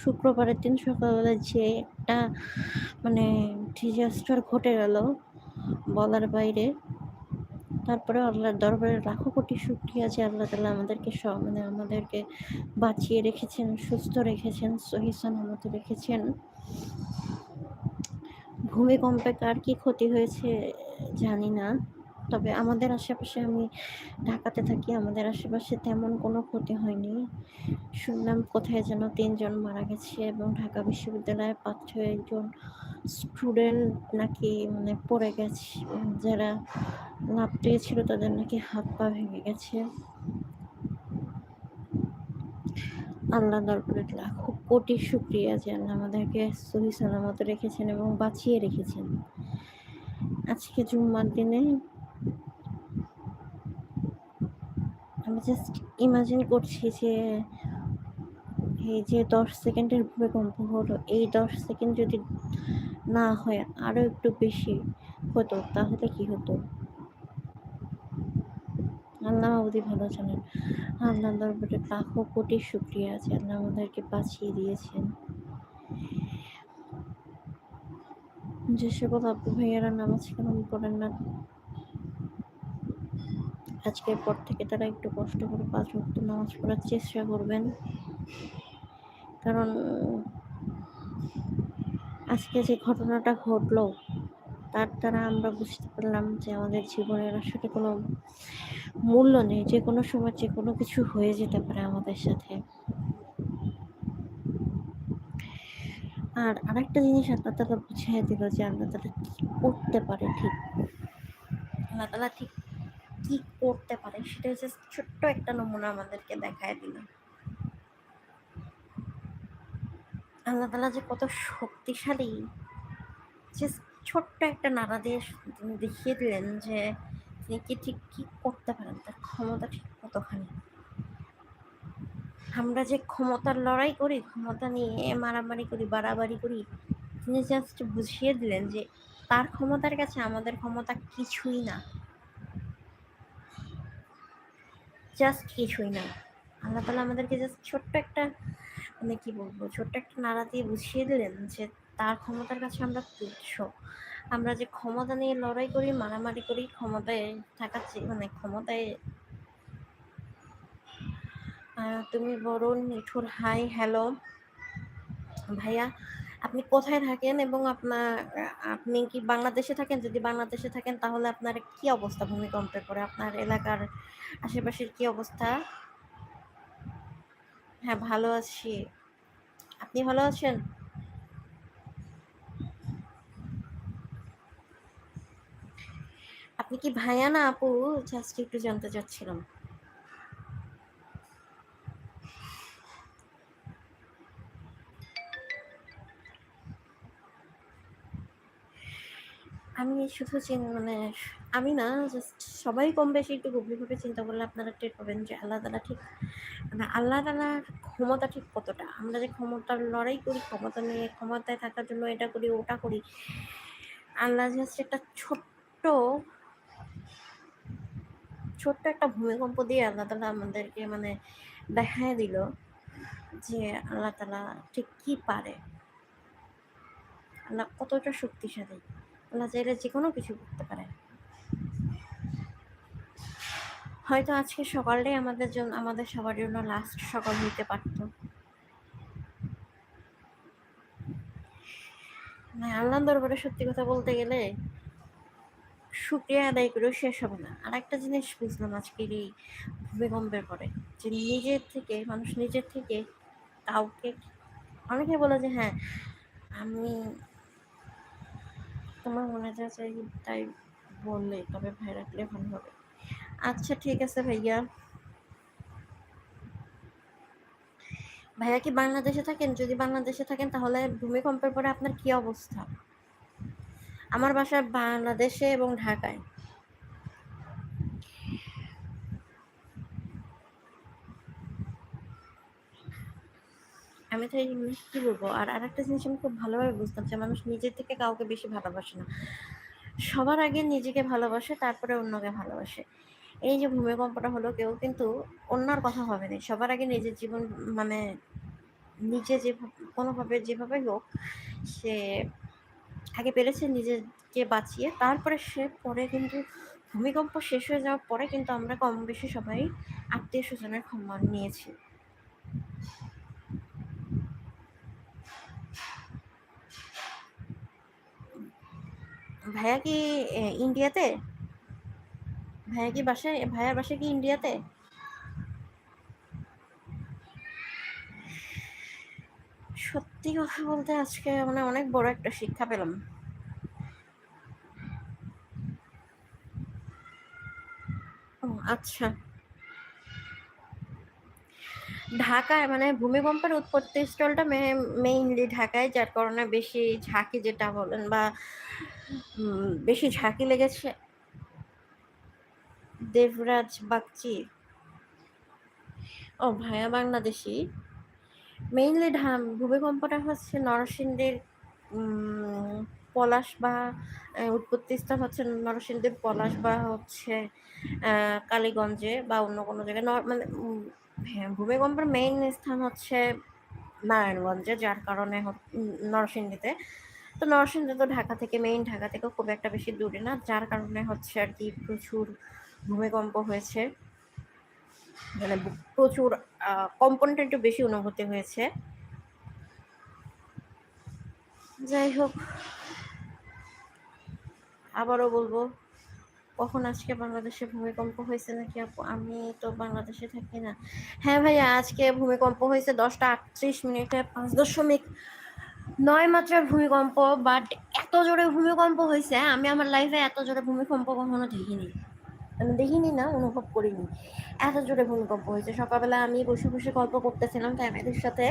শুক্রবারের দিন সকালবেলা যে একটা মানে ডিজাস্টার ঘটে গেল বলার বাইরে। তারপরে আল্লাহর দরবারে লাখো কোটি শুক্রিয়া যে আল্লাহ তালা আমাদেরকে সব মানে আমাদেরকে বাঁচিয়ে রেখেছেন, সুস্থ রেখেছেন সহিসান মতো রেখেছেন। ভূমিকম্পে কার কি ক্ষতি হয়েছে জানি না। তবে আমাদের আশেপাশে আমি ঢাকাতে থাকি, আমাদের আশেপাশে তেমন কোনো ক্ষতি হয়নি। শুনলাম কোথায় যেন তিনজন মারা গেছে এবং ঢাকা বিশ্ববিদ্যালয়ে পাঁচ ছয়জন স্টুডেন্ট নাকি মানে পড়ে গেছে যারা লাভ পেয়েছিল তাদের নাকি হাত পা ভেঙে গেছে। আল্লাহ দরবারে লাখো কোটি শুক্রিয়া যে আল্লাহ আমাদেরকে সহি সালামত রেখেছেন এবং বাঁচিয়ে রেখেছেন। আজকে জুম্মার দিনে আমি জাস্ট ইমাজিন করছি যে, এই যে দশ সেকেন্ডের ভূমিকম্প হলো, এই দশ সেকেন্ড যদি না হয় আরও একটু বেশি হতো, তাহলে কি হতো? আল্লাহ অবধি ভালো জানেন। আল্লাহ দরবারে লাখো কোটি শুক্রিয়া আছে, আল্লাহ আমাদেরকে বাঁচিয়ে দিয়েছেন। যে সকল আপু ভাইয়ারা নামাজ কেমন করেন না আজকের পর থেকে তারা একটু কষ্ট করে পাঁচ ভক্ত নামাজ পড়ার চেষ্টা করবেন। কারণ আজকে যে ঘটনাটা ঘটলো, তার দ্বারা আমরা বুঝতে পারলাম যে আমাদের জীবনের আসলে কোনো মূল্য নেই, যে কোনো সময় যে কোনো কিছু হয়ে যেতে পারে আমাদের সাথে। আর আরেকটা জিনিস আল্লাহ তালা বুঝিয়ে দিল যে আল্লাহ তালা কি করতে পারে ঠিক? আল্লাহ তালা ঠিক কি করতে পারে, সেটা হচ্ছে ছোট্ট একটা নমুনা আমাদেরকে দেখায় দিল। আল্লাহ তালা যে কত শক্তিশালী যে ছোট্ট একটা নাড়া দিয়ে তিনি দেখিয়ে দিলেন যে তিনি কি ঠিক কি করতে পারেন, তার ক্ষমতা ঠিক কতখানি। আমরা যে ক্ষমতার লড়াই করি, ক্ষমতা নিয়ে মারামারি করি, বাড়াবাড়ি করি, তিনি জাস্ট বুঝিয়ে দিলেন যে তার ক্ষমতার কাছে আমাদের ক্ষমতা কিছুই না। জাস্ট কিছুই না। আল্লাহ তালা আমাদেরকে জাস্ট ছোট্ট একটা মানে কি বলব, ছোট্ট একটা নাড়া দিয়ে বুঝিয়ে দিলেন যে তার ক্ষমতার কাছে আমরা তুচ্ছ। আমরা যে ক্ষমতা নিয়ে লড়াই করি, মারামারি করি, ক্ষমতায় থাকার মানে ক্ষমতায় তুমি বড় নিঠুর, হাই, হ্যালো। ভাইয়া আপনি কোথায় থাকেন এবং আপনার, আপনি কি বাংলাদেশে থাকেন? যদি বাংলাদেশে থাকেন, তাহলে আপনার কি অবস্থা ভূমিকম্পের পরে আপনার এলাকার আশেপাশের কি অবস্থা? হ্যাঁ ভালো আছি। আপনি ভালো আছেন? আপনি কি ভাইয়া না আপু? জাস্ট একটু জানতে চাচ্ছিলাম। আমি শুধু মানে আমি না জাস্ট সবাই কম বেশি একটু গভীরভাবে চিন্তা করলে আপনারা টের পাবেন যে আল্লাহ তালা ঠিক মানে আল্লাহ তালার ক্ষমতা ঠিক কতটা। আমরা যে ক্ষমতার লড়াই করি, ক্ষমতা নিয়ে, ক্ষমতায় থাকার জন্য এটা করি, ওটা করি, আল্লাহ জাস্ট একটা ছোট্ট ছোট্ট একটা ভূমিকম্প দিয়ে আল্লাহ তালা আমাদেরকে মানে দেখায় দিল যে আল্লাহ তালা ঠিক কি পারে। আল্লাহ কতটা শক্তিশালী। আল্লাহ চাইলে যে কোনো কিছু করতে পারে। হয়তো আজকে সকালটাই আমাদের জন্য, আমাদের সবার জন্য লাস্ট সকাল হইতে পারত। মানে আল্লাহ দরবারে সত্যি কথা বলতে গেলে শুক্রিয়া আদায় করেও শেষ হবে না। আর একটা জিনিস বুঝলাম আজকের এই ভূমিকম্পের পরে, যে নিজের থেকে, মানুষ নিজের থেকে কাউকে অনেকে বলে যে হ্যাঁ আমি তোমার মনে যা তাই বললে, তবে ভাই রাখলে ভালো হবে। আচ্ছা ঠিক আছে ভাইয়া। ভাইয়া কি বাংলাদেশে থাকেন? যদি বাংলাদেশে থাকেন, তাহলে ভূমিকম্পের পরে আপনার কি অবস্থা? আমার বাসা বাংলাদেশে এবং ঢাকায়। আমি তো এই কি বলব? আর আরেকটা জিনিস আমি খুব ভালোভাবে বুঝতাম যে মানুষ নিজের থেকে কাউকে বেশি ভালোবাসে না। সবার আগে নিজেকে ভালোবাসে, তারপরে অন্যকে ভালোবাসে। এই যে ভূমিকম্পটা হলো, কেউ কিন্তু অন্যর কথা হবে না। সবার আগে নিজের জীবন মানে নিজে যে কোনোভাবে যেভাবে হোক, সে আগে পেরেছে নিজেকে বাঁচিয়ে, তারপরে সে পরে কিন্তু ভূমিকম্প শেষ হয়ে যাওয়ার পরে কিন্তু আমরা কম বেশি সবাই আত্মীয় স্বজনের ক্ষমা নিয়েছি। ভাইয়া কি ইন্ডিয়াতে? ভাইয়া কি বাসায় ভাইয়ার বাসায় কি ইন্ডিয়াতে? সত্যি কথা বলতে আজকে মানে অনেক বড় একটা শিক্ষা পেলাম। আচ্ছা। ঢাকায় মানে ভূমিকম্পের উৎপত্তি স্থলটা মেইনলি ঢাকায়, যার কারণে বেশি ঝাঁকি যেটা বলেন বা বেশি ঝাঁকি লেগেছে। দেবরাজ বাগচি। ও ভায়া বাংলাদেশি। মেইনলি ভূমিকম্পটা হচ্ছে নরসিংদীর পলাশ বা উৎপত্তি স্থান হচ্ছে নরসিংদীর পলাশ বা হচ্ছে কালীগঞ্জে বা অন্য কোনো জায়গায়। মানে হ্যাঁ ভূমিকম্পের মেইন স্থান হচ্ছে নারায়ণগঞ্জে, যার কারণে নরসিংদীতে। তো নরসিংদী তো ঢাকা থেকে মেইন ঢাকা থেকে খুব একটা বেশি দূরে না, যার কারণে হচ্ছে আর কি প্রচুর ভূমিকম্প হয়েছে। মানে প্রচুর কম্পনটা একটু বেশি অনুভূতি হয়েছে। যাই হোক, আবারও বলব, কখন আজকে বাংলাদেশে ভূমিকম্প হয়েছে নাকি আপু? আমি তো বাংলাদেশে থাকি না। হ্যাঁ ভাইয়া, আজকে ভূমিকম্প হয়েছে দশটা আটত্রিশ মিনিটে পাঁচ দশমিক নয় মাত্রার ভূমিকম্প বাট এত জোরে ভূমিকম্প হয়েছে আমি আমার লাইফে এত জোরে ভূমিকম্প কখনো দেখিনি। আমি দেখিনি না, অনুভব করিনি। এত জোরে ভূমিকম্প হয়েছে সকালবেলা আমি বসে বসে গল্প করতেছিলাম ফ্যামিলির সাথে।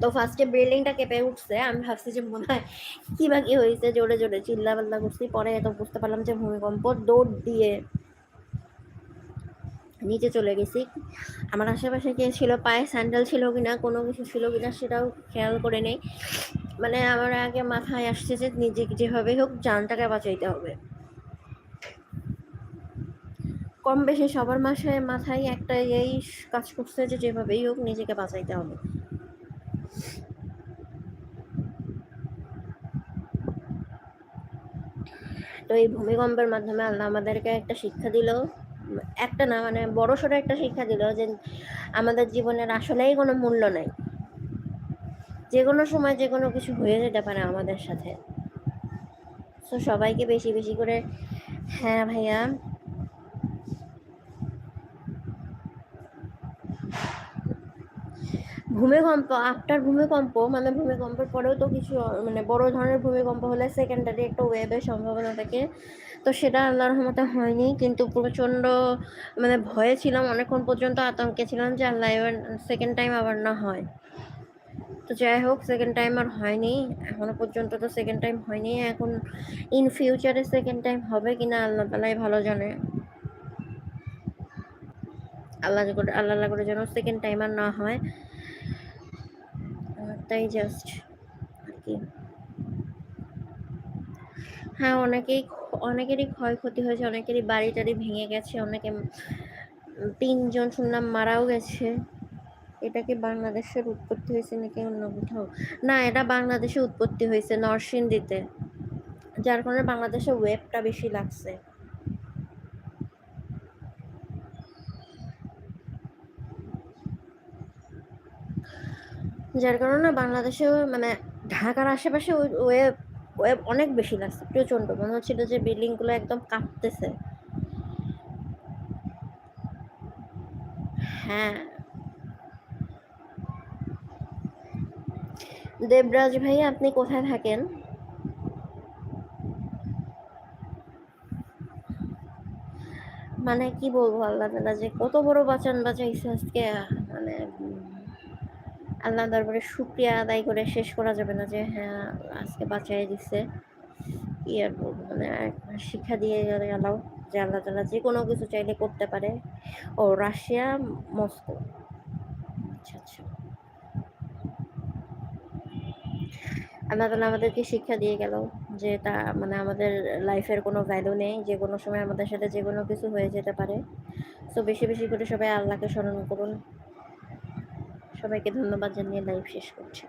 তো ফার্স্টে বিল্ডিংটা কেঁপে উঠছে। আমি ভাবছি যে মনে হয় কি বা কি হয়েছে জোরে জোরে চিল্লা পাল্লা করছি। পরে তো বুঝতে পারলাম যে ভূমিকম্প দৌড় দিয়ে নিচে চলে গেছি। আমার আশেপাশে কে ছিল, পায়ে স্যান্ডেল ছিল কিনা, কোনো কিছু ছিল কিনা সেটাও খেয়াল করে নেই। মানে আমার আগে মাথায় আসছে যে নিজে যেভাবে হোক জানটাকে বাঁচাইতে হবে। কম বেশি সবার মাসে মাথায় একটা এই কাজ করছে যে যেভাবেই হোক নিজেকে বাঁচাইতে হবে। তো এই ভূমিকম্পের মাধ্যমে আল্লাহ আমাদেরকে একটা শিক্ষা দিল একটা না মানে বড় সড়ো একটা শিক্ষা দিল যে আমাদের জীবনের আসলেই কোনো মূল্য নাই। যে কোনো সময় যে কোনো কিছু হয়ে যেতে পারে আমাদের সাথে। তো সবাইকে বেশি বেশি করে হ্যাঁ ভাইয়া। ভূমিকম্প আফটার ভূমিকম্প মানে ভূমিকম্পের পরেও তো কিছু মানে বড় ধরনের ভূমিকম্প হলে সেকেন্ডারি একটা ওয়েবের সম্ভাবনা থাকে। তো সেটা আল্লাহ রহমতে হয়নি, কিন্তু প্রচণ্ড মানে ভয়ে ছিলাম, অনেকক্ষণ পর্যন্ত আতঙ্কে ছিলাম যে আল্লাহ এবার সেকেন্ড টাইম আবার না হয়। তো যাই হোক সেকেন্ড টাইম আর হয়নি, এখনও পর্যন্ত তো সেকেন্ড টাইম হয়নি, এখন ইন ফিউচারে সেকেন্ড টাইম হবে কি না আল্লাহ তালাই ভালো জানে। আল্লাহ আল্লাহ করে যেন সেকেন্ড টাইম আর না হয়। তাই জাস্ট আর কি। হ্যাঁ অনেকেই অনেকেরই ক্ষয়ক্ষতি হয়েছে, অনেকেরই বাড়ি টাড়ি ভেঙে গেছে, অনেকে তিনজন শুনলাম মারাও গেছে। এটা কি বাংলাদেশের উৎপত্তি হয়েছে নাকি অন্য কোথাও? না, এটা বাংলাদেশে উৎপত্তি হয়েছে নরসিংদীতে। যার কারণে বাংলাদেশে ওয়েবটা বেশি লাগছে। যার কারণে বাংলাদেশে মানে ঢাকার আশেপাশে ওয়েব ওয়েব অনেক বেশি লাগছে, প্রচণ্ড। মনে হচ্ছিল যে বিল্ডিংগুলো একদম কাঁপতেছে। হ্যাঁ। দেবরাজ ভাই, আপনি কোথায় থাকেন? মানে কি বলব, আল্লাহ যে কত বড় বাঁচান বাঁচাইছে আজকে মানে আল্লাহ দরবারে শুক্রিয়া আদায় করে শেষ করা যাবে না যে হ্যাঁ আজকে বাঁচাই দিচ্ছে কি আর বলব মানে শিক্ষা দিয়ে গেল যে আল্লাহ তালা যে কোনো কিছু চাইলে করতে পারে। ও, রাশিয়া, মস্কো। আচ্ছা আচ্ছা। আল্লাহ তালা আমাদেরকে শিক্ষা দিয়ে গেল যে তা মানে আমাদের লাইফের কোনো ভ্যালু নেই, যে কোনো সময় আমাদের সাথে যে কোনো কিছু হয়ে যেতে পারে। তো বেশি বেশি করে সবাই আল্লাহকে স্মরণ করুন। সবাইকে ধন্যবাদ জানিয়ে লাইভ শেষ করছি।